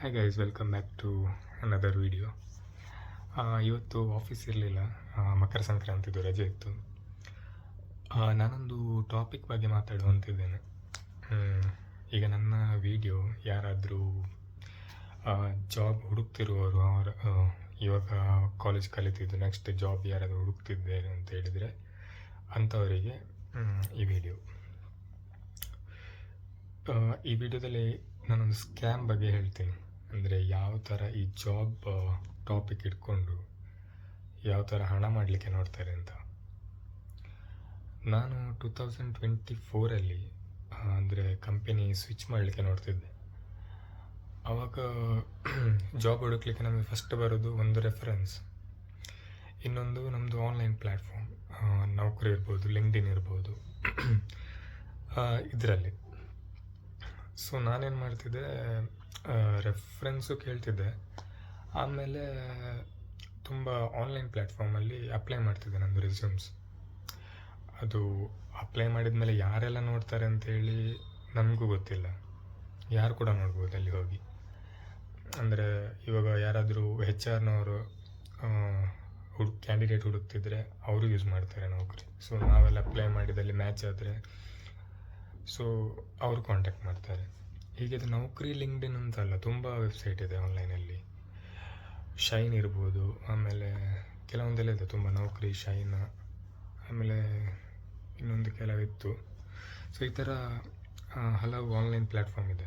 Hi guys welcome back to another video ಇವತ್ತು office ಇರಲಿಲ್ಲ. ಮಕರ ಸಂಕ್ರಾಂತಿದು ರಜೆ ಇತ್ತು. ನಾನೊಂದು ಟಾಪಿಕ್ ಬಗ್ಗೆ ಮಾತಾಡುವಂತಿದ್ದೇನೆ. ಈಗ ನನ್ನ ವಿಡಿಯೋ ಯಾರಾದರೂ ಜಾಬ್ ಹುಡುಕ್ತಿರುವವರು ಅವರ ಇವಾಗ ಕಾಲೇಜ್ ಕಲಿತಿದ್ದು ನೆಕ್ಸ್ಟ್ ಜಾಬ್ ಯಾರಾದರೂ ಹುಡುಕ್ತಿದ್ದೇನೆ ಅಂತ ಹೇಳಿದರೆ ಅಂಥವರಿಗೆ ಈ ವಿಡಿಯೋ ಈ ವಿಡಿಯೋದಲ್ಲಿ ನಾನೊಂದು ಸ್ಕ್ಯಾಮ್ ಬಗ್ಗೆ ಹೇಳ್ತೀನಿ. ಅಂದರೆ ಯಾವ ಥರ ಈ ಜಾಬ್ ಟಾಪಿಕ್ ಇಟ್ಕೊಂಡು ಯಾವ ಥರ ಹಣ ಮಾಡಲಿಕ್ಕೆ ನೋಡ್ತಾರೆ ಅಂತ. ನಾನು ಟೂ ತೌಸಂಡ್ ಟ್ವೆಂಟಿ ಫೋರಲ್ಲಿ ಅಂದರೆ ಕಂಪನಿ ಸ್ವಿಚ್ ಮಾಡಲಿಕ್ಕೆ ನೋಡ್ತಿದ್ದೆ. ಆವಾಗ ಜಾಬ್ ಹುಡುಕ್ಲಿಕ್ಕೆ ನಮಗೆ ಫಸ್ಟ್ ಬರೋದು ಒಂದು ರೆಫರೆನ್ಸ್ ಇನ್ನೊಂದು ನಮ್ಮದು ಆನ್ಲೈನ್ ಪ್ಲ್ಯಾಟ್ಫಾರ್ಮ್ ನೌಕರಿ ಇರ್ಬೋದು ಲಿಂಕ್ಡಿನ್ ಇರ್ಬೋದು. ಇದರಲ್ಲಿ. ಸೊ ನಾನೇನು ಮಾಡ್ತಿದ್ದೆ ರೆಫ್ರೆನ್ಸು ಕೇಳ್ತಿದ್ದೆ. ಆಮೇಲೆ ತುಂಬ ಆನ್ಲೈನ್ ಪ್ಲ್ಯಾಟ್ಫಾರ್ಮಲ್ಲಿ ಅಪ್ಲೈ ಮಾಡ್ತಿದ್ದೆ ನಂದು ರೆಸ್ಯೂಮ್ಸ್ ಅದು ಅಪ್ಲೈ ಮಾಡಿದ ಮೇಲೆ ಯಾರೆಲ್ಲ ನೋಡ್ತಾರೆ ಅಂತೇಳಿ ನಮಗೂ ಗೊತ್ತಿಲ್ಲ. ಯಾರು ಕೂಡ ನೋಡ್ಬೋದು ಅಲ್ಲಿ ಹೋಗಿ. ಅಂದರೆ ಇವಾಗ ಯಾರಾದರೂ ಹೆಚ್ ಆರ್ನವರು ಹುಡುಕ್ ಕ್ಯಾಂಡಿಡೇಟ್ ಹುಡುಕ್ತಿದ್ರೆ ಅವರು ಯೂಸ್ ಮಾಡ್ತಾರೆ ನೌಕರಿ. ಸೊ ನಾವೆಲ್ಲ ಅಪ್ಲೈ ಮಾಡಿದಲ್ಲಿ ಮ್ಯಾಚ್ ಆದರೆ ಸೊ ಅವರು ಕಾಂಟ್ಯಾಕ್ಟ್ ಮಾಡ್ತಾರೆ. ಹೀಗೆ ನೌಕರಿ ಲಿಂಕ್ಡಿನ್ ಅಂತಲ್ಲ, ತುಂಬ ವೆಬ್ಸೈಟ್ ಇದೆ ಆನ್ಲೈನಲ್ಲಿ ಶೈನ್ ಇರ್ಬೋದು, ಆಮೇಲೆ ಕೆಲವೊಂದೆಲ್ಲ ಇದೆ, ತುಂಬ ನೌಕರಿ ಶೈನ್ ಆಮೇಲೆ ಇನ್ನೊಂದು ಕೆಲವಿತ್ತು. ಸೊ ಈ ಥರ ಹಲವು ಆನ್ಲೈನ್ ಪ್ಲ್ಯಾಟ್ಫಾರ್ಮ್ ಇದೆ.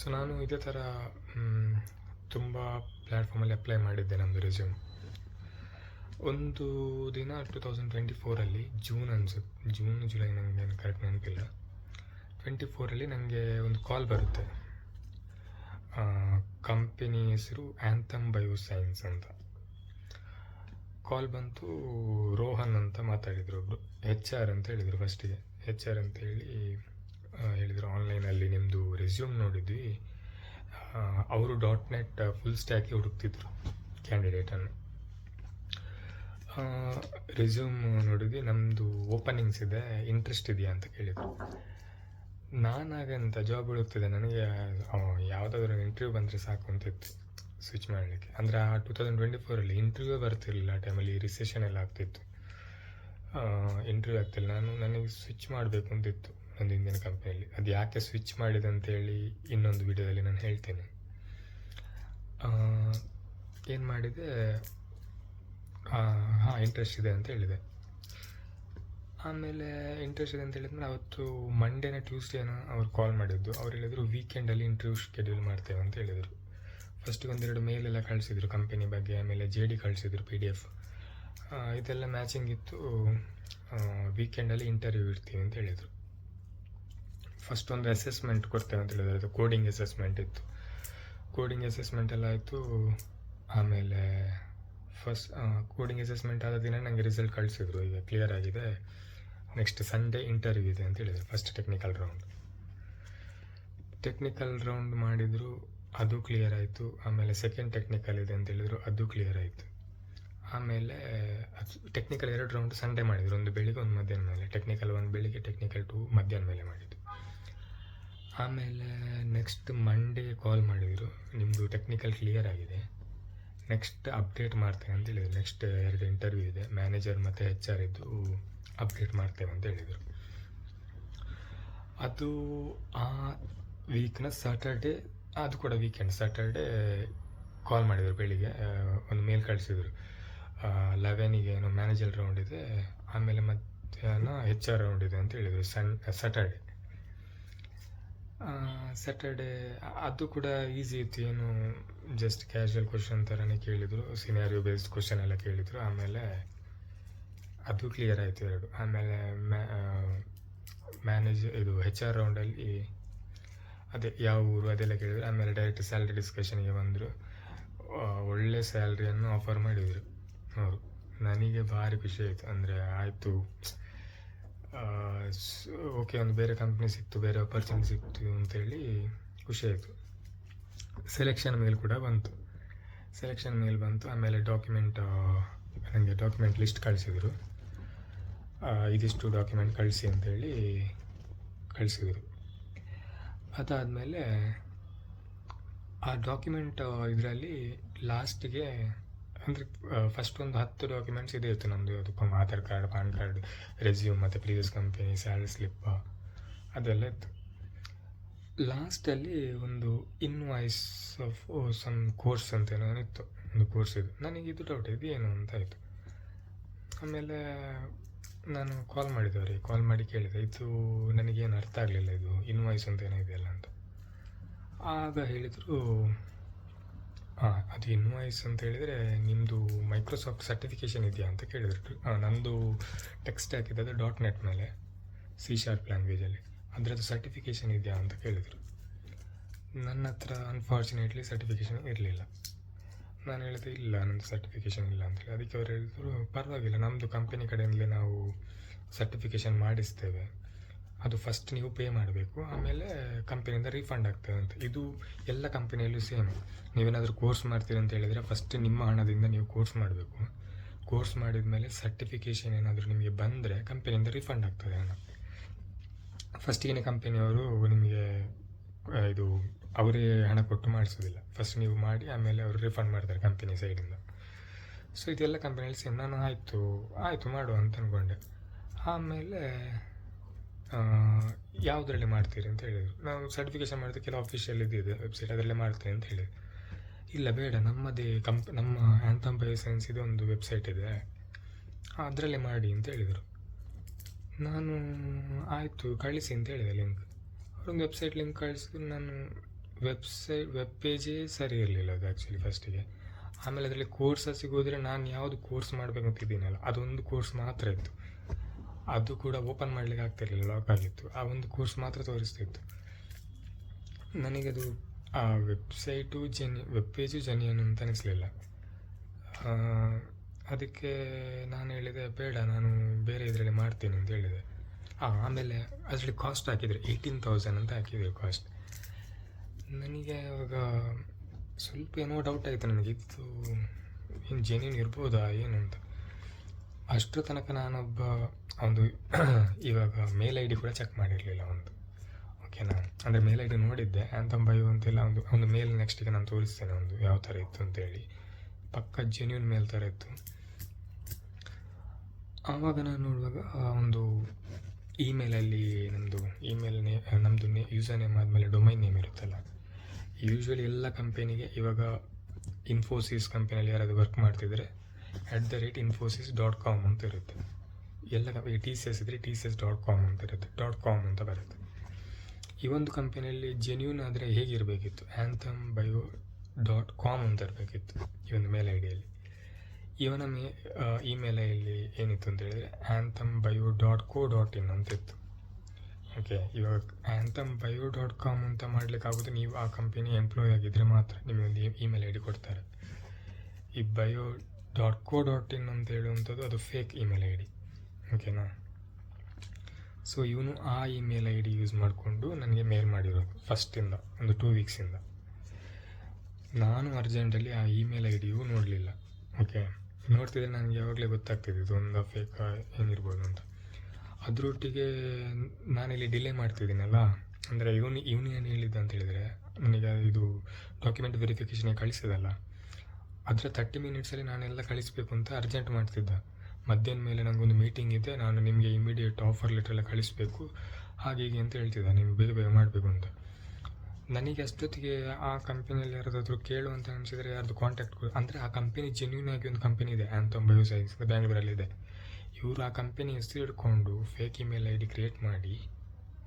ಸೊ ನಾನು ಇದೇ ಥರ ತುಂಬ ಪ್ಲ್ಯಾಟ್ಫಾರ್ಮಲ್ಲಿ ಅಪ್ಲೈ ಮಾಡಿದ್ದೆ ನಮ್ಮದು ರೆಸ್ಯೂಮ್ ಒಂದು ದಿನ ಟು ತೌಸಂಡ್ ಟ್ವೆಂಟಿ ಫೋರಲ್ಲಿ ಜೂನ್ ಅನ್ಸುತ್ತೆ. ಜೂನ್ ಜುಲೈ ನನಗೇನು ಕರೆಕ್ಟ್ ನೆನಪಿಲ್ಲ. ಟ್ವೆಂಟಿ ಫೋರಲ್ಲಿ ನನಗೆ ಒಂದು ಕಾಲ್ ಬರುತ್ತೆ. ಕಂಪನಿ ಹೆಸರು ಆ್ಯಂಥಮ್ ಬಯೋ ಸೈನ್ಸ್ ಅಂತ. ಕಾಲ್ ಬಂತು ರೋಹನ್ ಅಂತ ಮಾತಾಡಿದರು ಒಬ್ಬರು ಹೆಚ್ ಆರ್ ಅಂತ ಹೇಳಿದರು ಫಸ್ಟಿಗೆ. ಹೆಚ್ ಆರ್ ಅಂತ ಹೇಳಿ ಹೇಳಿದರು ಆನ್ಲೈನಲ್ಲಿ ನಿಮ್ಮದು ರೆಸ್ಯೂಮ್ ನೋಡಿದ್ವಿ. ಅವರು ಡಾಟ್ ನೆಟ್ ಫುಲ್ ಸ್ಟ್ಯಾಕಿ ಹುಡುಕ್ತಿದ್ರು ಕ್ಯಾಂಡಿಡೇಟನ್ನು. ರೆಸ್ಯೂಮ್ ನೋಡಿದ್ವಿ ನಮ್ಮದು ಓಪನಿಂಗ್ಸ್ ಇದೆ, ಇಂಟ್ರೆಸ್ಟ್ ಇದೆಯಾ ಅಂತ ಕೇಳಿದರು. ನಾನಾಗಂತ ಜಾಬ್ ಹುಡುಕ್ತಿದ್ದೆ. ನನಗೆ ಯಾವುದಾದ್ರೂ ಇಂಟರ್ವ್ಯೂ ಬಂದರೆ ಸಾಕು ಅಂತಿತ್ತು ಸ್ವಿಚ್ ಮಾಡಲಿಕ್ಕೆ. ಅಂದರೆ ಆ ಟೂ ತೌಸಂಡ್ ಟ್ವೆಂಟಿ ಫೋರಲ್ಲಿ ಇಂಟರ್ವ್ಯೂ ಬರ್ತಿರಲಿಲ್ಲ ಆ ಟೈಮಲ್ಲಿ ರಿಸೆಷನ್ ಎಲ್ಲ ಆಗ್ತಿತ್ತು. ಇಂಟರ್ವ್ಯೂ ಆಗ್ತಿಲ್ಲ ನಾನು, ನನಗೆ ಸ್ವಿಚ್ ಮಾಡಬೇಕು ಅಂತಿತ್ತು ಒಂದು ಹಿಂದಿನ ಕಂಪ್ನಿಯಲ್ಲಿ ಅದು ಯಾಕೆ ಸ್ವಿಚ್ ಮಾಡಿದೆ ಅಂತೇಳಿ ಇನ್ನೊಂದು ವಿಡಿಯೋದಲ್ಲಿ ನಾನು ಹೇಳ್ತೇನೆ. ಏನು ಮಾಡಿದೆ? ಹಾಂ ಇಂಟ್ರೆಸ್ಟ್ ಇದೆ ಅಂತ ಹೇಳಿದೆ. ಆಮೇಲೆ ಇಂಟ್ರೆಸ್ಟ್ ಇದೆ ಅಂತ ಹೇಳಿದ್ಮೇಲೆ ಅವತ್ತು ಮಂಡೇನ ಟ್ಯೂಸ್ಡೇನ ಅವ್ರು ಕಾಲ್ ಮಾಡಿದ್ದು. ಅವ್ರು ಹೇಳಿದರು ವೀಕೆಂಡಲ್ಲಿ ಇಂಟರ್ವ್ಯೂ ಶೆಡ್ಯೂಲ್ ಮಾಡ್ತೇವೆ ಅಂತ ಹೇಳಿದರು. ಫಸ್ಟಿಗೆ ಒಂದೆರಡು ಮೇಲ್ ಎಲ್ಲ ಕಳಿಸಿದ್ರು ಕಂಪನಿ ಬಗ್ಗೆ, ಆಮೇಲೆ ಜೆ ಡಿ ಕಳಿಸಿದ್ರು ಪಿ ಡಿ ಎಫ್ ಇದೆಲ್ಲ ಮ್ಯಾಚಿಂಗ್ ಇತ್ತು. ವೀಕೆಂಡಲ್ಲಿ ಇಂಟರ್ವ್ಯೂ ಇರ್ತೀವಿ ಅಂತ ಹೇಳಿದರು. ಫಸ್ಟ್ ಒಂದು ಅಸೆಸ್ಮೆಂಟ್ ಕೊಡ್ತೇವೆ ಅಂತ ಹೇಳಿದ್ರು. ಅದು ಕೋಡಿಂಗ್ ಅಸೆಸ್ಮೆಂಟ್ ಇತ್ತು. ಕೋಡಿಂಗ್ ಅಸೆಸ್ಮೆಂಟ್ ಎಲ್ಲ ಆಯಿತು. ಆಮೇಲೆ ಫಸ್ಟ್ ಕೋಡಿಂಗ್ ಅಸೆಸ್ಮೆಂಟ್ ಆದ ದಿನ ನನಗೆ ರಿಸಲ್ಟ್ ಕಳಿಸಿದ್ರು. ಈಗ ಕ್ಲಿಯರ್ ಆಗಿದೆ. ನೆಕ್ಸ್ಟ್ ಸಂಡೇ ಇಂಟರ್ವ್ಯೂ ಇದೆ ಅಂತ ಹೇಳಿದರು first technical round technical round ಮಾಡಿದರು, ಅದು ಕ್ಲಿಯರ್ ಆಯಿತು. ಆಮೇಲೆ ಸೆಕೆಂಡ್ ಟೆಕ್ನಿಕಲ್ ಇದೆ ಅಂತ ಹೇಳಿದರು, ಅದು ಕ್ಲಿಯರ್ ಆಯಿತು. ಆಮೇಲೆ ಟೆಕ್ನಿಕಲ್ ಎರಡು ರೌಂಡ್ ಸಂಡೇ ಮಾಡಿದರು, ಒಂದು ಬೆಳಿಗ್ಗೆ, ಒಂದು ಮಧ್ಯಾಹ್ನ ಮೇಲೆ. ಟೆಕ್ನಿಕಲ್ ಒಂದು ಬೆಳಿಗ್ಗೆ ಟೆಕ್ನಿಕಲ್ ಟು ಮಧ್ಯಾಹ್ನ ಮೇಲೆ ಮಾಡಿದ್ದು. ಆಮೇಲೆ ನೆಕ್ಸ್ಟ್ ಮಂಡೇ ಕಾಲ್ ಮಾಡಿದರು ನಿಮ್ಮದು ಟೆಕ್ನಿಕಲ್ ಕ್ಲಿಯರ್ ಆಗಿದೆ. ನೆಕ್ಸ್ಟ್ ಅಪ್ಡೇಟ್ ಮಾಡ್ತೇನೆ ಅಂತ ಹೇಳಿದರು. ನೆಕ್ಸ್ಟ್ ಎರಡು ಇಂಟರ್ವ್ಯೂ ಇದೆ. ಮ್ಯಾನೇಜರ್ ಮತ್ತು ಎಚ್ ಆರ್ ಇದ್ದು ಅಪ್ಡೇಟ್ ಮಾಡ್ತೇವೆ ಅಂತ ಹೇಳಿದರು. ಅದು ಆ ವೀಕ್ನ ಸ್ಯಾಟರ್ಡೇ ಅದು ಕೂಡ ವೀಕೆಂಡ್ ಸ್ಯಾಟರ್ಡೇ ಕಾಲ್ ಮಾಡಿದರು ಬೆಳಿಗ್ಗೆ ಒಂದು ಮೇಲ್ ಕಳಿಸಿದರು. ಲೆವೆನಿಗೆ ಏನೋ ಮ್ಯಾನೇಜರ್ ರೌಂಡ್ ಇದೆ, ಆಮೇಲೆ ಮಧ್ಯಾಹ್ನ ಹೆಚ್ ಆರ್ ರೌಂಡ್ ಇದೆ ಅಂತ ಹೇಳಿದರು ಸನ್ ಸ್ಯಾಟರ್ಡೆ ಸ್ಯಾಟರ್ಡೇ ಅದು ಕೂಡ ಈಸಿ ಇತ್ತು, ಏನು ಜಸ್ಟ್ ಕ್ಯಾಶುವಲ್ ಕ್ವಶನ್ ಥರನೇ ಕೇಳಿದರು ಸಿನಾರಿಯೋ ಬೇಸ್ಡ್ ಕ್ವಶನ್ ಎಲ್ಲ ಕೇಳಿದರು, ಆಮೇಲೆ ಅದು ಕ್ಲಿಯರ್ ಆಯಿತು ಎರಡು. ಆಮೇಲೆ ಮ್ಯಾನೇಜ್ ಇದು ಹೆಚ್ ಆರ್ ರೌಂಡಲ್ಲಿ ಅದೇ ಯಾವ ಊರು ಅದೆಲ್ಲ ಕೇಳಿದ್ರು. ಆಮೇಲೆ ಡೈರೆಕ್ಟ್ ಸ್ಯಾಲ್ರಿ ಡಿಸ್ಕಷನ್ಗೆ ಬಂದರು. ಒಳ್ಳೆ ಸ್ಯಾಲ್ರಿಯನ್ನು ಆಫರ್ ಮಾಡಿದರು ಅವರು. ನನಗೆ ಭಾರಿ ಖುಷಿ ಆಯಿತು. ಅಂದರೆ ಆಯಿತು ಓಕೆ ಒಂದು ಬೇರೆ ಕಂಪ್ನಿ ಸಿಕ್ತು, ಬೇರೆ ಆಪರ್ಚುನಿಟಿ ಸಿಕ್ತು ಅಂತೇಳಿ ಖುಷಿ ಆಯಿತು. ಸೆಲೆಕ್ಷನ್ ಮೇಲೆ ಕೂಡ ಬಂತು. ಸೆಲೆಕ್ಷನ್ ಮೇಲೆ ಬಂತು. ಆಮೇಲೆ ಡಾಕ್ಯುಮೆಂಟ್ ನನಗೆ ಡಾಕ್ಯುಮೆಂಟ್ ಲಿಸ್ಟ್ ಕಳಿಸಿದರು. ಇದಿಷ್ಟು ಡಾಕ್ಯುಮೆಂಟ್ ಕಳಿಸಿ ಅಂತೇಳಿ ಕಳಿಸಿದರು. ಅದಾದಮೇಲೆ ಆ ಡಾಕ್ಯುಮೆಂಟ್ ಇದರಲ್ಲಿ ಲಾಸ್ಟಿಗೆ ಅಂದರೆ ಫಸ್ಟ್ ಒಂದು ಹತ್ತು ಡಾಕ್ಯುಮೆಂಟ್ಸ್ ಇದೆ ಇತ್ತು ನಮ್ಮದು ಅದು Aadhaar card, PAN card resume ಮತ್ತು ಪ್ರೀವಿಯಸ್ ಕಂಪನಿ ಸ್ಯಾಲರಿ ಸ್ಲಿಪ್ಪ ಅದೆಲ್ಲ ಇತ್ತು. ಲಾಸ್ಟಲ್ಲಿ ಒಂದು ಇನ್ವಾಯ್ಸ್ ಆಫ್ ಸಮ್ ಕೋರ್ಸ್ ಅಂತ ಏನೋ ಇತ್ತು. ಒಂದು ಕೋರ್ಸ್ ಇದು. ನನಗೆ ಇದು ಡೌಟ್ ಇದು ಏನು ಅಂತ ಆಯಿತು. ಆಮೇಲೆ ನಾನು ಕಾಲ್ ಮಾಡಿದೆ ಅವರಿಗೆ ಕಾಲ್ ಮಾಡಿ ಕೇಳಿದೆ. ಇದು ನನಗೇನು ಅರ್ಥ ಆಗಲಿಲ್ಲ ಇದು ಇನ್ವಾಯ್ಸ್ ಅಂತ ಏನಿದೆಯಲ್ಲ ಅಂತ. ಆಗ ಹೇಳಿದರು ಹಾಂ ಅದು ಇನ್ವಾಯ್ಸ್ ಅಂತ ಹೇಳಿದರೆ ನಿಮ್ಮದು ಮೈಕ್ರೋಸಾಫ್ಟ್ ಸರ್ಟಿಫಿಕೇಷನ್ ಇದೆಯಾ? ಅಂತ ಕೇಳಿದರು. ನಂದು ಟೆಕ್ಸ್ಟ್ ಹಾಕಿದ್ದು ಡಾಟ್ ನೆಟ್ ಮೇಲೆ ಸಿ ಶಾರ್ಪ್ ಲ್ಯಾಂಗ್ವೇಜಲ್ಲಿ ಅದರದ್ದು ಸರ್ಟಿಫಿಕೇಷನ್ ಇದೆಯಾ ಅಂತ ಕೇಳಿದರು. ನನ್ನ ಹತ್ರ ಅನ್ಫಾರ್ಚುನೇಟ್ಲಿ ಸರ್ಟಿಫಿಕೇಷನ್ ಇರಲಿಲ್ಲ. ನಾನು ಹೇಳಿದೆ ಇಲ್ಲ, ನಂದು ಸರ್ಟಿಫಿಕೇಷನ್ ಇಲ್ಲ ಅಂತೇಳಿ ಅದಕ್ಕೆ ಅವ್ರು ಹೇಳಿದರು, ಪರವಾಗಿಲ್ಲ ನಮ್ಮದು ಕಂಪನಿ ಕಡೆಯಿಂದಲೇ ನಾವು ಸರ್ಟಿಫಿಕೇಷನ್ ಮಾಡಿಸ್ತೇವೆ. ಅದು ಫಸ್ಟ್ ನೀವು ಪೇ ಮಾಡಬೇಕು, ಆಮೇಲೆ ಕಂಪನಿಯಿಂದ ರೀಫಂಡ್ ಆಗ್ತದೆ ಅಂತ. ಇದು ಎಲ್ಲ ಕಂಪನಿಯಲ್ಲೂ ಸೇಮ್ ನೀವೇನಾದರೂ ಕೋರ್ಸ್ ಮಾಡ್ತೀರಿ ಅಂತ ಹೇಳಿದರೆ ಫಸ್ಟ್ ನಿಮ್ಮ ಹಣದಿಂದ ನೀವು ಕೋರ್ಸ್ ಮಾಡಬೇಕು. ಕೋರ್ಸ್ ಮಾಡಿದ ಮೇಲೆ ಸರ್ಟಿಫಿಕೇಷನ್ ಏನಾದರೂ ನಿಮಗೆ ಬಂದರೆ ಕಂಪನಿಯಿಂದ ರೀಫಂಡ್ ಆಗ್ತದೆ ಹಣ. ಫಸ್ಟಿಗೆ ಕಂಪನಿಯವರು ನಿಮಗೆ ಇದು ಅವರೇ ಹಣ ಕೊಟ್ಟು ಮಾಡಿಸೋದಿಲ್ಲ ಫಸ್ಟ್ ನೀವು ಮಾಡಿ, ಆಮೇಲೆ ಅವರು ರಿಫಂಡ್ ಮಾಡ್ತಾರೆ ಕಂಪನಿ ಸೈಡಿಂದ ಸೊ ಇದೆಲ್ಲ ಕಂಪನಿಯಲ್ಲಿ ಸೇಮ್ ನಾನು ಆಯಿತು ಆಯಿತು ಮಾಡುವ ಅಂತ ಅಂದ್ಕೊಂಡೆ ಆಮೇಲೆ ಯಾವುದರಲ್ಲಿ ಮಾಡ್ತೀರಿ ಅಂತ ಹೇಳಿದರು. ನಾವು ಸರ್ಟಿಫಿಕೇಷನ್ ಮಾಡಿದ ಕೆಲವು ಅಫಿಷಿಯಲ್ ಇದೆ ವೆಬ್ಸೈಟ್ ಅದರಲ್ಲೇ ಮಾಡ್ತೀನಿ ಅಂತ ಹೇಳಿದೆ ಇಲ್ಲ, ಬೇಡ, ನಮ್ಮದೇ ಕಂಪ್ ನಮ್ಮ ಆ್ಯಂಥಮ್ ಇದು ಒಂದು ವೆಬ್ಸೈಟ್ ಇದೆ. ಅದರಲ್ಲೇ ಮಾಡಿ ಅಂತ ಹೇಳಿದರು. ನಾನು, ಆಯಿತು, ಕಳಿಸಿ ಅಂತ ಹೇಳಿದೆ ಲಿಂಕ್ ಅವರೊಂದು ವೆಬ್ಸೈಟ್ ಲಿಂಕ್ ಕಳಿಸಿದ್ರು ನಾನು ವೆಬ್ಸೈಟ್ ವೆಬ್ ಪೇಜೇ ಸರಿ ಇರಲಿಲ್ಲ ಅದು ಆ್ಯಕ್ಚುಲಿ ಫಸ್ಟಿಗೆ ಆಮೇಲೆ ಅದರಲ್ಲಿ ಕೋರ್ಸ್ ಸಿಗೋದ್ರೆ ನಾನು ಯಾವುದು ಕೋರ್ಸ್ ಮಾಡಬೇಕಂತಿದ್ದೀನಲ್ಲ, ಅದೊಂದು ಕೋರ್ಸ್ ಮಾತ್ರ ಇತ್ತು. ಅದು ಕೂಡ ಓಪನ್ ಮಾಡಲಿಕ್ಕೆ ಆಗ್ತಿರಲಿಲ್ಲ ಲಾಕ್ ಆಗಿತ್ತು. ಆ ಒಂದು ಕೋರ್ಸ್ ಮಾತ್ರ ತೋರಿಸ್ತಿತ್ತು ನನಗದು ಆ ವೆಬ್ಸೈಟು ಜೆನಿ ವೆಬ್ ಪೇಜು ಜನಿಯನ್ನು ಅಂತ ಅನಿಸ್ಲಿಲ್ಲ. ಅದಕ್ಕೆ ನಾನು ಹೇಳಿದೆ, ಬೇಡ, ನಾನು ಬೇರೆ ಇದರಲ್ಲಿ ಮಾಡ್ತೀನಿ ಅಂತ ಹೇಳಿದೆ. ಹಾಂ ಆಮೇಲೆ ಅದರಲ್ಲಿ ಕಾಸ್ಟ್ ಹಾಕಿದರೆ ಏಯ್ಟೀನ್ ತೌಸಂಡ್ ಅಂತ ಹಾಕಿದ್ರು ಕಾಸ್ಟ್ ನನಗೆ ಇವಾಗ ಸ್ವಲ್ಪ ಏನೋ ಡೌಟ್ ಆಯಿತು ನನಗೆ. ಇದು ಏನು ಜೆನ್ಯೂನ್ ಇರ್ಬೋದಾ, ಏನು ಅಂತ. ಅಷ್ಟರ ತನಕ ನಾನೊಬ್ಬ ಒಂದು ಇವಾಗ ಮೇಲ್ ಐ ಡಿ ಕೂಡ ಚೆಕ್ ಮಾಡಿರಲಿಲ್ಲ ಒಂದು. ಓಕೆನಾ ಅಂದರೆ ಮೇಲ್ ಐ ಡಿ ನೋಡಿದ್ದೆ. ಬೈ ಅಂತೆಲ್ಲ ಒಂದು ಒಂದು ಮೇಲ್ ನೆಕ್ಸ್ಟಿಗೆ ನಾನು ತೋರಿಸ್ತೇನೆ ಒಂದು ಯಾವ ಥರ ಇತ್ತು ಅಂತೇಳಿ ಪಕ್ಕ ಜೆನ್ಯೂನ್ ಮೇಲ್ ಥರ ಇತ್ತು. ಆವಾಗ ನಾನು ನೋಡುವಾಗ ಒಂದು ಇಮೇಲಲ್ಲಿ ನಮ್ಮದು ಇಮೇಲ್ ನೇ ನಮ್ಮದು ನೇ ಯೂಸರ್ ನೇಮ್ ಆದಮೇಲೆ ಡೊಮೈನ್ ನೇಮ್ ಇರುತ್ತಲ್ಲ. ಯೂಶ್ವಲಿ ಎಲ್ಲ ಕಂಪೆನಿಗೆ ಇವಾಗ ಇನ್ಫೋಸಿಸ್ ಕಂಪನಿಯಲ್ಲಿ ಯಾರಾದರೂ ವರ್ಕ್ ಮಾಡ್ತಿದ್ರೆ at the rate Infosys dot com ಅಂತ ಇರುತ್ತೆ. ಎಲ್ಲ ಟಿ ಸಿ ಎಸ್ ಇದ್ದರೆ T C S dot com ಅಂತ ಇರುತ್ತೆ. ಡಾಟ್ ಕಾಮ್ ಅಂತ ಬರುತ್ತೆ. ಈ ಒಂದು ಕಂಪನಿಯಲ್ಲಿ ಜೆನ್ಯೂನ್ ಆದರೆ ಹೇಗಿರಬೇಕಿತ್ತು? ಆ್ಯಂಥಮ್ ಬಯೋ ಡಾಟ್ ಕಾಮ್ ಅಂತ ಇರಬೇಕಿತ್ತು ಈ ಒಂದು ಮೇಲ್ ಐಡಿಯಲ್ಲಿ ಡಿಯಲ್ಲಿ ಇವನ ಮೇ ಇಮೇಲ್ ಐಲಿ ಏನಿತ್ತು ಅಂತ ಹೇಳಿದರೆ anthem bio dot co dot in ಅಂತ ಇತ್ತು ಓಕೆ ಇವಾಗ ಆ್ಯಂಥಮ್ ಬಯೋ ಡಾಟ್ ಕಾಮ್ ಅಂತ ಮಾಡಲಿಕ್ಕಾಗೋದು ನೀವು ಆ ಕಂಪನಿ ಎಂಪ್ಲಾಯ್ ಆಗಿದ್ದರೆ ಮಾತ್ರ ನಿಮಗೊಂದು ಇಮೇಲ್ ಐ ಡಿ ಕೊಡ್ತಾರೆ. ಈ bio dot co dot in ಅಂತ ಹೇಳುವಂಥದ್ದು ಅದು ಫೇಕ್ ಇಮೇಲ್ ಐ ಡಿ ಓಕೆನಾ ಸೊ ಇವನು ಆ ಇಮೇಲ್ ಐ ಡಿ ಯೂಸ್ ಮಾಡಿಕೊಂಡು ನನಗೆ ಮೇಲ್ ಮಾಡಿರೋದು ಫಸ್ಟಿಂದ ಒಂದು ಟೂ ವೀಕ್ಸಿಂದ ನಾನು ಅರ್ಜೆಂಟಲ್ಲಿ ಆ ಇಮೇಲ್ ಐ ಡಿಯು ನೋಡಲಿಲ್ಲ. ಓಕೆ ನೋಡ್ತಿದ್ರೆ ನನಗೆ ಯಾವಾಗಲೇ ಗೊತ್ತಾಗ್ತಿದೆ ಇದು ಒಂದು ಫೇಕ್ ಏನಿರ್ಬೋದು ಅಂತ. ಅದರೊಟ್ಟಿಗೆ ನಾನಿಲ್ಲಿ ಡಿಲೇ ಮಾಡ್ತಿದ್ದೀನಲ್ಲ, ಅಂದರೆ ಇವನು ಏನು ಹೇಳಿದ್ದ ಅಂತ ಹೇಳಿದರೆ, ನನಗೆ ಇದು ಡಾಕ್ಯುಮೆಂಟ್ ವೆರಿಫಿಕೇಷನ್ಗೆ ಕಳಿಸಿದಲ್ಲ, ಅದರ ತರ್ಟಿ ಮಿನಿಟ್ಸಲ್ಲಿ ನಾನೆಲ್ಲ ಕಳಿಸ್ಬೇಕು ಅಂತ ಅರ್ಜೆಂಟ್ ಮಾಡ್ತಿದ್ದ. ಮಧ್ಯಾಹ್ನ ಮೇಲೆ ನನಗೊಂದು ಮೀಟಿಂಗ್ ಇದೆ, ನಾನು ನಿಮಗೆ ಇಮಿಡಿಯೇಟ್ ಆಫರ್ ಲೆಟ್ರೆಲ್ಲ ಕಳಿಸ್ಬೇಕು, ಹಾಗೆ ಹೀಗೆ ಅಂತ ಹೇಳ್ತಿದ್ದ, ನೀವು ಬೇಗ ಬೇಗ ಮಾಡಬೇಕು ಅಂತ. ನನಗೆ ಅಷ್ಟೊತ್ತಿಗೆ ಆ ಕಂಪನಿಯಲ್ಲಿ ಯಾರಾದರೂ ಕೇಳು ಅಂತ ಅನಿಸಿದರೆ ಯಾರ್ದು ಕಾಂಟ್ಯಾಕ್ಟ್ ಅಂದರೆ ಆ ಕಂಪನಿ ಜೆನ್ಯೂನ್ ಆಗಿ ಒಂದು ಕಂಪನಿ ಇದೆ ಆ್ಯಂಥಮ್ ಬಯೋಸೈನ್ಸ್ ಬ್ಯಾಂಗ್ಳೂರಲ್ಲಿದೆ ಇವರು ಆ ಕಂಪನಿ ಹೆಸರು ಹಿಡ್ಕೊಂಡು fake email I D create ಮಾಡಿ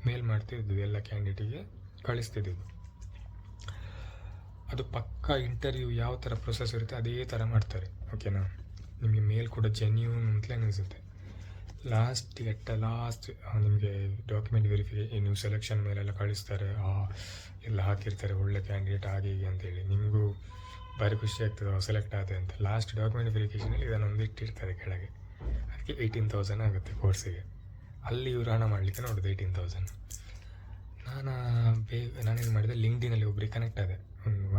ಮೇಲ್ ಮಾಡ್ತಿದ್ದು ಎಲ್ಲ ಕ್ಯಾಂಡಿಡೇಟಿಗೆ ಕಳಿಸ್ತಿದ್ದು ಅದು ಪಕ್ಕ ಇಂಟರ್ವ್ಯೂ ಯಾವ ಥರ ಪ್ರೊಸೆಸ್ ಇರುತ್ತೆ, ಅದೇ ಥರ ಮಾಡ್ತಾರೆ. ಓಕೆನಾ ನಿಮಗೆ ಮೇಲ್ ಕೂಡ ಜೆನ್ಯೂನ್ ಅಂತಲೇ ಅನಿಸುತ್ತೆ. ಲಾಸ್ಟ್ ಎಟ್ ಲಾಸ್ಟ್ ನಿಮಗೆ ಡಾಕ್ಯುಮೆಂಟ್ ವೆರಿಫಿಕೇ ನೀವು ಸೆಲೆಕ್ಷನ್ ಮೇಲೆಲ್ಲ ಕಳಿಸ್ತಾರೆ. ಎಲ್ಲ ಹಾಕಿರ್ತಾರೆ. ಒಳ್ಳೆ ಕ್ಯಾಂಡಿಡೇಟ್ ಹಾಗೆ ಹೀಗೆ ಅಂತೇಳಿ. ನಿಮಗೂ ಭಾರಿ ಖುಷಿ ಆಗ್ತದೆ ಸೆಲೆಕ್ಟ್ ಆದ ಅಂತ. ಲಾಸ್ಟ್ ಡಾಕ್ಯುಮೆಂಟ್ ವೆರಿಫಿಕೇಷನಲ್ಲಿ ಇದನ್ನೊಂದು ಇಟ್ಟಿರ್ತಾರೆ ಕೆಳಗೆ. ಅದಕ್ಕೆ ಏಯ್ಟೀನ್ ತೌಸಂಡ್ ಆಗುತ್ತೆ ಕೋರ್ಸಿಗೆ ಅಲ್ಲಿ ಇವರು ಹಣ ಮಾಡಲಿಕ್ಕೆ ನೋಡೋದು ಏಯ್ಟೀನ್ ತೌಸಂಡ್ ನಾನು ಬೇ, ನಾನೇನು ಮಾಡಿದೆ? ಲಿಂಕ್ಡಿನಲ್ಲಿ ಒಬ್ಬರಿಗೆ ಕನೆಕ್ಟ್ ಆದೆ.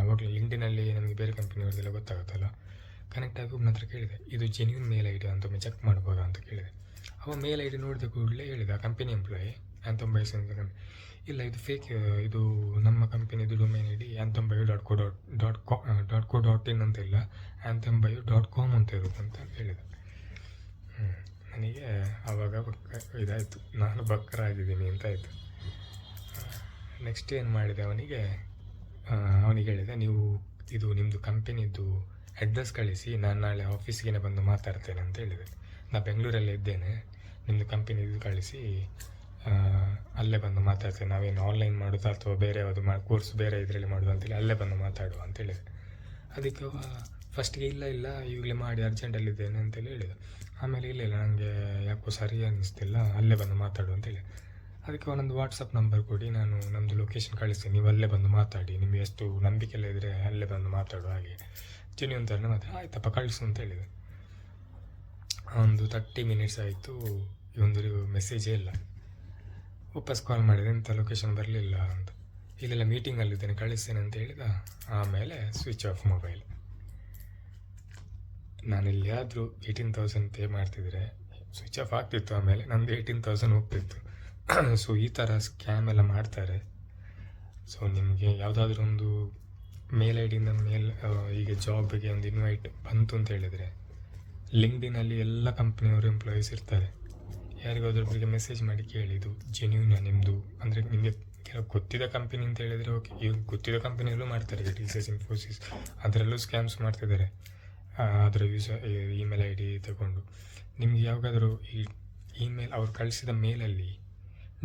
ಆವಾಗಲೇ ಲಿಂಕ್ಡಿನಲ್ಲಿ ನಮಗೆ ಬೇರೆ ಕಂಪ್ನಿಯವ್ರದ್ದೆಲ್ಲ ಗೊತ್ತಾಗುತ್ತಲ್ಲ. ಕನೆಕ್ಟ್ ಆಗಿ ಒಬ್ಬನ ಹತ್ರ ಕೇಳಿದೆ. ಇದು ಜೆನ್ಯೂನ್ ಮೇಲ್ ಐ ಡಿ ಅಂತ ಒಮ್ಮೆ ಚೆಕ್ ಮಾಡ್ಬೋದಾ ಅಂತ ಕೇಳಿದೆ. ಅವ ಮೇಲ್ ಐ ಡಿ ನೋಡಿದ ಕೂಡಲೇ ಹೇಳಿದ ಕಂಪನಿ ಎಂಪ್ಲಾಯಿ ಆ್ಯಂಥಮ್ ಬೈ ಇಲ್ಲ, ಇದು ಫೇಕ್ ಇದು ನಮ್ಮ ಕಂಪನಿದು domain I D bio dot co dot dot ಕಾ ಡಾಟ್ ಕೋ ಡಾಟ್ ಇನ್ ಅಂತ ಇಲ್ಲ ಆ್ಯಂಥಮ್ ಬಯೋ ಡಾಟ್ ಕಾಮ್ ಅಂತ ಇರುತ್ತೆ ಅಂತ ಹೇಳಿದ. ನನಗೆ ಆವಾಗ ಬಕ್ಕ ಇದಾಯಿತು. ನಾನು ಬಕ್ಕರಾಗಿದ್ದೀನಿ ಅಂತ ಆಯಿತು. ನೆಕ್ಸ್ಟ್ ಏನು ಮಾಡಿದೆ ಅವನಿಗೆ ಅವನಿಗೆ ಹೇಳಿದೆ, ನೀವು ಇದು ನಿಮ್ಮದು ಕಂಪೆನಿದು ಅಡ್ರೆಸ್ ಕಳಿಸಿ, ನಾನು ನಾಳೆ ಆಫೀಸ್ಗೆ ಬಂದು ಮಾತಾಡ್ತೇನೆ ಅಂತ ಹೇಳಿದೆ. ನಾನು ಬೆಂಗಳೂರಲ್ಲೇ ಇದ್ದೇನೆ. ನಿಮ್ಮದು ಕಂಪೆನಿದು ಕಳಿಸಿ ಅಲ್ಲೇ ಬಂದು ಮಾತಾಡ್ತೇವೆ ನಾವೇನು ಆನ್ಲೈನ್ ಮಾಡೋದು ಅಥವಾ ಬೇರೆ ಯಾವುದು ಮಾ ಕೋರ್ಸ್ ಬೇರೆ ಇದರಲ್ಲಿ ಮಾಡೋದು ಅಂತೇಳಿ ಅಲ್ಲೇ ಬಂದು ಮಾತಾಡುವ ಅಂತ ಹೇಳಿದೆ. ಅದಕ್ಕೆ ಫಸ್ಟಿಗೆ ಇಲ್ಲ ಇಲ್ಲ, ಈಗಲೇ ಮಾಡಿ ಅರ್ಜೆಂಟಲ್ಲಿದ್ದೇನೆ ಅಂತೇಳಿ ಹೇಳಿದೆ. ಆಮೇಲೆ ಇಲ್ಲ ಇಲ್ಲ ನನಗೆ ಯಾಕೋ ಸರಿ ಅನ್ನಿಸ್ತಿಲ್ಲ, ಅಲ್ಲೇ ಬಂದು ಮಾತಾಡು ಅಂತೇಳಿ ಅದಕ್ಕೆ ಒಂದೊಂದು ವಾಟ್ಸಪ್ ನಂಬರ್ ಕೊಡಿ, ನಾನು ನಮ್ಮದು ಲೊಕೇಶನ್ ಕಳಿಸ್ತೀನಿ. ನೀವು ಅಲ್ಲೇ ಬಂದು ಮಾತಾಡಿ, ನಿಮಗೆ ಎಷ್ಟು ನಂಬಿಕೆ ಎಲ್ಲ ಇದ್ದರೆ ಅಲ್ಲೇ ಬಂದು ಮಾತಾಡುವ ಹಾಗೆ. ಚಿನ್ನಿ ಥರನೇ ಮತ್ತೆ ಆಯ್ತಪ್ಪ, ಕಳಿಸು ಅಂತ ಹೇಳಿದೆ. ಒಂದು ತರ್ಟಿ ಮಿನಿಟ್ಸ್ ಆಯಿತು ಇವೊಂದು ಮೆಸೇಜೇ ಇಲ್ಲ. ವಾಪಸ್ ಕಾಲ್ ಮಾಡಿದೆ ಎಂಥ ಲೊಕೇಶನ್ ಬರಲಿಲ್ಲ ಅಂತ. ಇಲ್ಲೆಲ್ಲ ಮೀಟಿಂಗಲ್ಲಿದ್ದೇನೆ ಕಳಿಸ್ತೇನೆ ಅಂತ ಹೇಳಿದ, ಆಮೇಲೆ ಸ್ವಿಚ್ ಆಫ್ ಮೊಬೈಲ್ ನಾನು ಎಲ್ಲಿಯಾದರೂ ಏಯ್ಟೀನ್ ತೌಸಂಡ್ ಪೇ ಮಾಡ್ತಿದ್ರೆ ಸ್ವಿಚ್ ಆಫ್ ಆಗ್ತಿತ್ತು ಆಮೇಲೆ, ನಂದು ಏಯ್ಟೀನ್ ತೌಸಂಡ್ ಹೋಗ್ತಿತ್ತು. ಸೊ ಈ ಥರ ಸ್ಕ್ಯಾಮ್ ಎಲ್ಲ ಮಾಡ್ತಾರೆ. ಸೊ ನಿಮಗೆ ಯಾವುದಾದ್ರೂ ಒಂದು ಮೇಲ್ ಐ ಡಿಯಿಂದ ಮೇಲ್ ಈಗ ಜಾಬ್ಗೆ ಒಂದು ಇನ್ವೈಟ್ ಬಂತು ಅಂತ ಹೇಳಿದರೆ ಲಿಂಕ್ಡಿನಲ್ಲಿ ಎಲ್ಲ ಕಂಪ್ನಿಯವರು ಎಂಪ್ಲಾಯೀಸ್ ಇರ್ತಾರೆ. ಯಾರಿಗಾದ್ರೂ ಒಬ್ಬರಿಗೆ ಮೆಸೇಜ್ ಮಾಡಿ ಕೇಳಿದ್ದು ಜೆನ್ಯೂನ ನಿಮ್ಮದು ಅಂದರೆ ನಿಮಗೆ ಕೆಲವು ಗೊತ್ತಿದ್ದ ಕಂಪನಿ ಅಂತ ಹೇಳಿದರೆ ಓಕೆ ಈ ಗೊತ್ತಿದ್ದ ಕಂಪನಿಯಲ್ಲೂ ಮಾಡ್ತಾರೆ ಈಗ ಇನ್ಫೋಸಿಸ್ ಅದರಲ್ಲೂ ಸ್ಕ್ಯಾಮ್ಸ್ ಮಾಡ್ತಿದ್ದಾರೆ. ಅದರ ಯೂಸ ಇಮೇಲ್ ಐ ಡಿ ತಗೊಂಡು. ನಿಮ್ಗೆ ಯಾವಾಗಾದರೂ ಈ ಇಮೇಲ್ ಅವ್ರು ಕಳಿಸಿದ ಮೇಲಲ್ಲಿ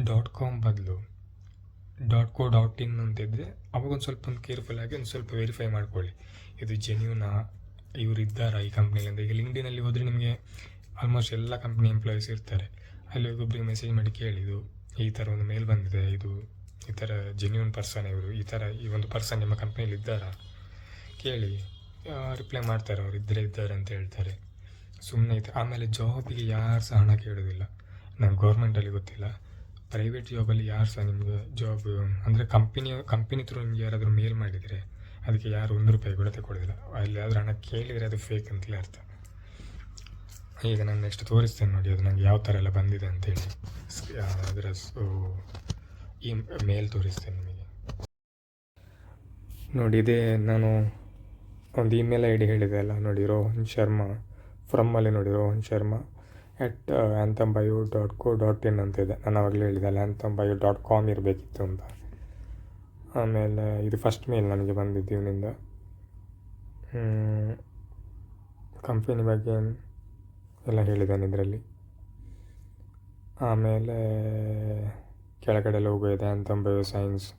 ಡಾಟ್ ಕಾಮ್ ಬದಲು ಡಾಟ್ ಕೋ ಡಾಟ್ ಇನ್ ಅಂತಿದ್ದರೆ ಅವಾಗ ಒಂದು ಸ್ವಲ್ಪ ಒಂದು ಕೇರ್ಫುಲ್ ಆಗಿ ಒಂದು ಸ್ವಲ್ಪ ವೆರಿಫೈ ಮಾಡ್ಕೊಳ್ಳಿ. ಇದು ಜೆನ್ಯೂನಾ ಇವ್ರು ಇದ್ದಾರಾ ಈ ಕಂಪ್ನಿಲಿ ಅಂತ ಈಗ ಲಿಂಕ್ಡಿನಲ್ಲಿ ಹೋದರೆ ನಿಮಗೆ ಆಲ್ಮೋಸ್ಟ್ ಎಲ್ಲ ಕಂಪ್ನಿ ಎಂಪ್ಲಾಯೀಸ್ ಇರ್ತಾರೆ. ಅಲ್ಲಿ ಒಬ್ಬೊಬ್ಬರಿಗೆ ಮೆಸೇಜ್ ಮಾಡಿ ಕೇಳಿದ್ದು ಈ ಥರ ಒಂದು ಮೇಲ್ ಬಂದಿದೆ, ಇದು ಈ ಥರ ಜೆನ್ಯೂನ್ ಪರ್ಸನ್ ಇವರು, ಈ ಥರ ಈ ಒಂದು ಪರ್ಸನ್ ನಿಮ್ಮ ಕಂಪ್ನಿಯಲ್ಲಿ ಇದ್ದಾರಾ? ಕೇಳಿ ರಿಪ್ಲೈ ಮಾಡ್ತಾರೆ, ಅವ್ರು ಇದ್ದರೆ ಇದ್ದಾರೆ ಅಂತ ಹೇಳ್ತಾರೆ. ಸುಮ್ಮನೆ ಇತ್ತು ಆಮೇಲೆ ಜಾಬಿಗೆ ಯಾರು ಸಹ ಹಣ ಕೇಳೋದಿಲ್ಲ. ನಂಗೆ ಗೌರ್ಮೆಂಟಲ್ಲಿ ಗೊತ್ತಿಲ್ಲ. ಪ್ರೈವೇಟ್ ಜಾಬಲ್ಲಿ ಯಾರು ಸಹ ನಿಮಗೆ ಜಾಬ್ ಅಂದರೆ ಕಂಪನಿ ಕಂಪನಿ ಥ್ರೂ ನಿಮ್ಗೆ ಯಾರಾದರೂ ಮೇಲ್ ಮಾಡಿದರೆ ಅದಕ್ಕೆ ಯಾರು ಒಂದು ರೂಪಾಯಿ ಕೂಡ ಅಲ್ಲಿ ಆದರೂ ಹಣ ಕೇಳಿದರೆ ಅದು ಫೇಕ್ ಅಂತಲೇ ಅರ್ಥ. ಈಗ ನಾನು ನೆಕ್ಸ್ಟ್ ತೋರಿಸ್ತೇನೆ ನೋಡಿ ಅದು ನನಗೆ ಯಾವ ಥರ ಎಲ್ಲ ಬಂದಿದೆ ಅಂತೇಳಿ ಅದರ ಈ ಮೇಲ್ ತೋರಿಸ್ತೇನೆ ನಿಮಗೆ. ನೋಡಿ, ಇದೇ ನಾನು ಒಂದು ಇಮೇಲ್ ಐ ಡಿ ಹೇಳಿದೆ ಅಲ್ಲ, ನೋಡಿ, ರೋಹನ್ ಶರ್ಮಾ ಫ್ರಮ್ಮಲ್ಲಿ ನೋಡಿ, Rohan Sharma at Anthem bio dot co dot in ಅಂತ ಇದೆ. ನಾನು ಅವಾಗಲೇ ಹೇಳಿದೆ ಅಲ್ಲ ಆ್ಯಂಥಮ್ ಬಯೋ ಡಾಟ್ ಕಾಮ್ ಇರಬೇಕಿತ್ತು ಅಂತ. ಆಮೇಲೆ ಇದು ಫಸ್ಟ್ ಮೇಲ್ ನನಗೆ ಬಂದಿದ್ದು ಇವನಿಂದ. ಕಂಪೆನಿ ಬಗ್ಗೆ ಎಲ್ಲ ಹೇಳಿದ್ದಾನೆ ಇದರಲ್ಲಿ. ಆಮೇಲೆ ಕೆಳಗಡೆ ಲೋಗೋ ಇದೆ anthem bio sciences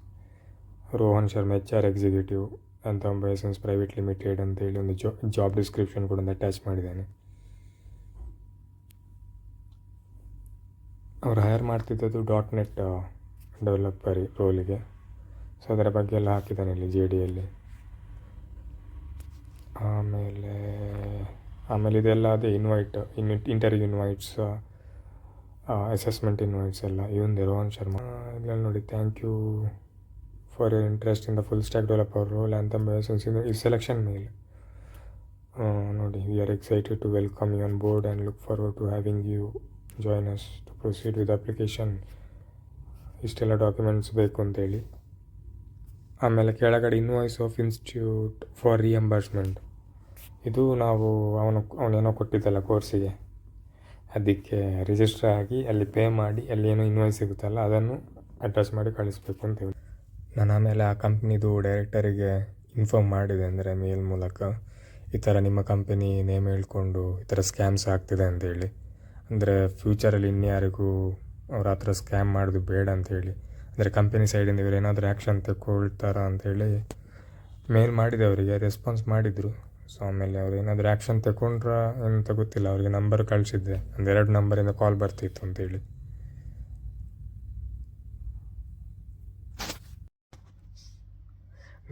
Rohan Sharma H R executive anthem bio sciences private limited ಅಂತೇಳಿ ಒಂದು ಜಾಬ್ ಡಿಸ್ಕ್ರಿಪ್ಷನ್ ಕೂಡ ಒಂದು ಅಟ್ಯಾಚ್ ಮಾಡಿದ್ದಾನೆ. ಅವ್ರು ಹೈರ್ ಮಾಡ್ತಿದ್ದದ್ದು ಡಾಟ್ ನೆಟ್ ಡೆವಲಪರ್ ರೋಲಿಗೆ ಸೊ ಅದರ ಬಗ್ಗೆ ಎಲ್ಲ ಹಾಕಿದ್ದಾನೆ ಇಲ್ಲಿ ಜೆ ಡಿಯಲ್ಲಿ ಆಮೇಲೆ ಆಮೇಲೆ ಇದೆಲ್ಲ ಅದೇ invite in interview invites assessment invites ಎಲ್ಲ. ಇವಂದೇ ರೋಹನ್ ಶರ್ಮಾ. ಇದರಲ್ಲಿ ನೋಡಿ thank you for your interest in the full stack developer role and biosciences ಈ ಸೆಲೆಕ್ಷನ್ ಮೇಲ್ ನೋಡಿ we are excited to welcome you on board and look forward to having you join us to proceed with application ಇಷ್ಟೆಲ್ಲ documents ಬೇಕು ಅಂತೇಳಿ. ಆಮೇಲೆ ಕೆಳಗಡೆ invoice of institute for reimbursement ಇದು ನಾವು ಅವನು ಅವನೇನೋ ಕೊಟ್ಟಿದ್ದಲ್ಲ ಕೋರ್ಸಿಗೆ ಅದಕ್ಕೆ ರಿಜಿಸ್ಟರ್ ಆಗಿ ಅಲ್ಲಿ ಪೇ ಮಾಡಿ, ಅಲ್ಲಿ ಏನೋ ಇನ್ವಾಯ್ಸ್ ಸಿಗುತ್ತಲ್ಲ ಅದನ್ನು ಅಟ್ಯಾಚ್ ಮಾಡಿ ಕಳಿಸ್ಬೇಕು ಅಂತ ಹೇಳಿ. ನಾನು ಆಮೇಲೆ ಆ ಕಂಪ್ನಿದು ಡೈರೆಕ್ಟರಿಗೆ ಇನ್ಫಾರ್ಮ್ ಮಾಡಿದೆ ಅಂದರೆ ಮೇಲ್ ಮೂಲಕ, ಈ ಥರ ನಿಮ್ಮ ಕಂಪನಿ ನೇಮ್ ಹೇಳ್ಕೊಂಡು ಈ ಥರ ಸ್ಕ್ಯಾಮ್ಸ್ ಆಗ್ತಿದೆ ಅಂತೇಳಿ ಅಂದರೆ ಫ್ಯೂಚರಲ್ಲಿ ಇನ್ಯಾರಿಗೂ ಅವ್ರ ಹತ್ರ ಸ್ಕ್ಯಾಮ್ ಮಾಡೋದು ಬೇಡ ಅಂತೇಳಿ ಅಂದರೆ ಕಂಪನಿ ಸೈಡಿಂದ ಇವರು ಏನಾದರೂ ಆ್ಯಕ್ಷನ್ ತಗೊಳ್ತಾರಾ ಅಂತೇಳಿ ಮೇಲ್ ಮಾಡಿದೆ ಅವರಿಗೆ ರೆಸ್ಪಾನ್ಸ್ ಮಾಡಿದರು. ಸೊ ಆಮೇಲೆ ಅವ್ರು ಏನಾದರೂ ಆ್ಯಕ್ಷನ್ ತಗೊಂಡ್ರ ಅಂತ ಗೊತ್ತಿಲ್ಲ. ಅವರಿಗೆ ನಂಬರ್ ಕಳಿಸಿದ್ದೆ. ಒಂದೆರಡು ನಂಬರಿಂದ ಕಾಲ್ ಬರ್ತಿತ್ತು ಅಂತೇಳಿ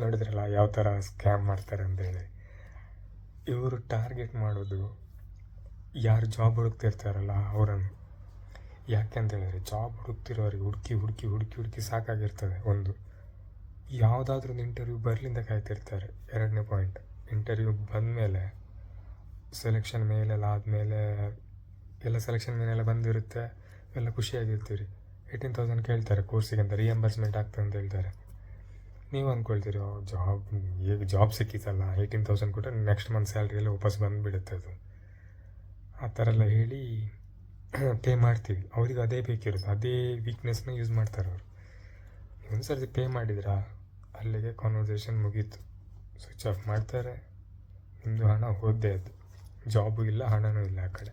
ನೋಡಿದ್ರಲ್ಲ ಯಾವ ಥರ ಸ್ಕ್ಯಾಮ್ ಮಾಡ್ತಾರೆ ಅಂತೇಳಿ ಇವರು ಟಾರ್ಗೆಟ್ ಮಾಡೋದು ಯಾರು ಜಾಬ್ ಹುಡುಕ್ತಿರ್ತಾರಲ್ಲ ಅವರನ್ನು. ಯಾಕೆ ಅಂತ ಹೇಳಿದ್ರೆ ಜಾಬ್ ಹುಡುಕ್ತಿರೋರಿಗೆ ಹುಡುಕಿ ಹುಡುಕಿ ಹುಡುಕಿ ಹುಡುಕಿ ಸಾಕಾಗಿರ್ತದೆ ಒಂದು. ಯಾವುದಾದ್ರೂ ಒಂದು ಇಂಟರ್ವ್ಯೂ ಬರಲಿಂದ ಕಾಯ್ತಿರ್ತಾರೆ. ಎರಡನೇ ಪಾಯಿಂಟ್ ಇಂಟರ್ವ್ಯೂ ಬಂದಮೇಲೆ ಸೆಲೆಕ್ಷನ್ ಮೇಲೆಲ್ಲ ಆದಮೇಲೆ ಎಲ್ಲ ಸೆಲೆಕ್ಷನ್ ಮೇಲೆಲ್ಲ ಬಂದಿರುತ್ತೆ, ಎಲ್ಲ ಖುಷಿಯಾಗಿರ್ತೀರಿ. ಏಯ್ಟೀನ್ ತೌಸಂಡ್ ಕೇಳ್ತಾರೆ ಕೋರ್ಸಿಗೆ ಅಂತ ರಿಯಂಬರ್ಸ್ಮೆಂಟ್ ಆಗ್ತದೆ ಅಂತ ಹೇಳ್ತಾರೆ. ನೀವು ಅಂದ್ಕೊಳ್ತೀರಿ ಜಾಬ್ ಈಗ ಜಾಬ್ ಸಿಕ್ಕಿತಲ್ಲ ಏಯ್ಟೀನ್ ತೌಸಂಡ್ ಕೊಟ್ಟರೆ ನೆಕ್ಸ್ಟ್ ಮಂತ್ ಸ್ಯಾಲ್ರಿಯಲ್ಲಿ ವಾಪಸ್ ಬಂದುಬಿಡುತ್ತೆ ಅದು. ಆ ಥರ ಎಲ್ಲ ಹೇಳಿ ಪೇ ಮಾಡ್ತೀವಿ. ಅವ್ರಿಗೆ ಅದೇ ಬೇಕಿರೋದು ಅದೇ ವೀಕ್ನೆಸ್ನ ಯೂಸ್ ಮಾಡ್ತಾರೆ ಅವರು. ಒಂದು ಸರ್ತಿ ಪೇ ಮಾಡಿದ್ರಾ, ಅಲ್ಲಿಗೆ ಕಾನ್ವರ್ಸೇಷನ್ ಮುಗೀತು. ಸ್ವಿಚ್ ಆಫ್ ಮಾಡ್ತಾರೆ. ನಿಮ್ಮದು ಹಣ ಹೋದ್ದೇ ಅದು. ಜಾಬು ಇಲ್ಲ, ಹಣನೂ ಇಲ್ಲ ಆ ಕಡೆ.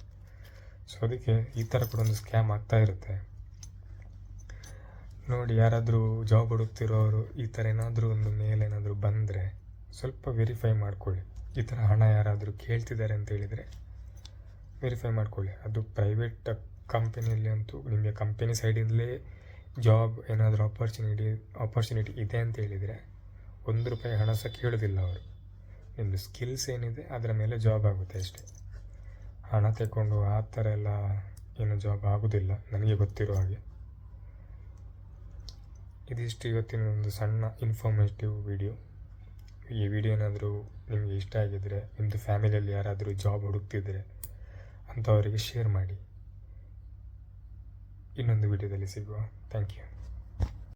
ಸೊ ಅದಕ್ಕೆ ಈ ಥರ ಕೂಡ ಒಂದು ಸ್ಕ್ಯಾಮ್ ಆಗ್ತಾ ಇರುತ್ತೆ. ನೋಡಿ, ಯಾರಾದರೂ ಜಾಬ್ ಹುಡುಕ್ತಿರೋರು, ಈ ಥರ ಏನಾದರೂ ಒಂದು ಮೇಲ್ ಏನಾದರೂ ಬಂದರೆ ಸ್ವಲ್ಪ ವೆರಿಫೈ ಮಾಡ್ಕೊಳ್ಳಿ. ಈ ಥರ ಹಣ ಯಾರಾದರೂ ಕೇಳ್ತಿದ್ದಾರೆ ಅಂತ ಹೇಳಿದರೆ ವೆರಿಫೈ ಮಾಡ್ಕೊಳ್ಳಿ. ಅದು ಪ್ರೈವೇಟ್ ಕಂಪನಿಯಲ್ಲಿ ಅಂತೂ, ನಿಮಗೆ ಕಂಪನಿ ಸೈಡಿಂದಲೇ ಜಾಬ್ ಏನಾದರೂ ಆಪರ್ಚುನಿಟಿ ಆಪರ್ಚುನಿಟಿ ಇದೆ ಅಂತ ಹೇಳಿದರೆ ಒಂದು ರೂಪಾಯಿ ಹಣ ಸಹ ಕೇಳೋದಿಲ್ಲ ಅವರು. ನಿಮ್ಮದು ಸ್ಕಿಲ್ಸ್ ಏನಿದೆ, ಅದರ ಮೇಲೆ ಜಾಬ್ ಆಗುತ್ತೆ ಅಷ್ಟೇ. ಹಣ ತಗೊಂಡು ಆ ಥರ ಎಲ್ಲ ಏನು ಜಾಬ್ ಆಗೋದಿಲ್ಲ, ನನಗೆ ಗೊತ್ತಿರೋ ಹಾಗೆ. ಇದಿಷ್ಟು ಇವತ್ತಿನ ಒಂದು ಸಣ್ಣ ಇನ್ಫಾರ್ಮೇಟಿವ್ ವಿಡಿಯೋ ಈ ವಿಡಿಯೋ ಏನಾದರೂ ನಿಮಗೆ ಇಷ್ಟ ಆಗಿದ್ದರೆ ನಿಮ್ಮದು ಫ್ಯಾಮಿಲಿಯಲ್ಲಿ ಯಾರಾದರೂ ಜಾಬ್ ಹುಡುಕ್ತಿದ್ರೆ ಅಂಥವರಿಗೆ ಶೇರ್ ಮಾಡಿ. ಇನ್ನೊಂದು ವಿಡಿಯೋದಲ್ಲಿ ಸಿಗುವ. Thank you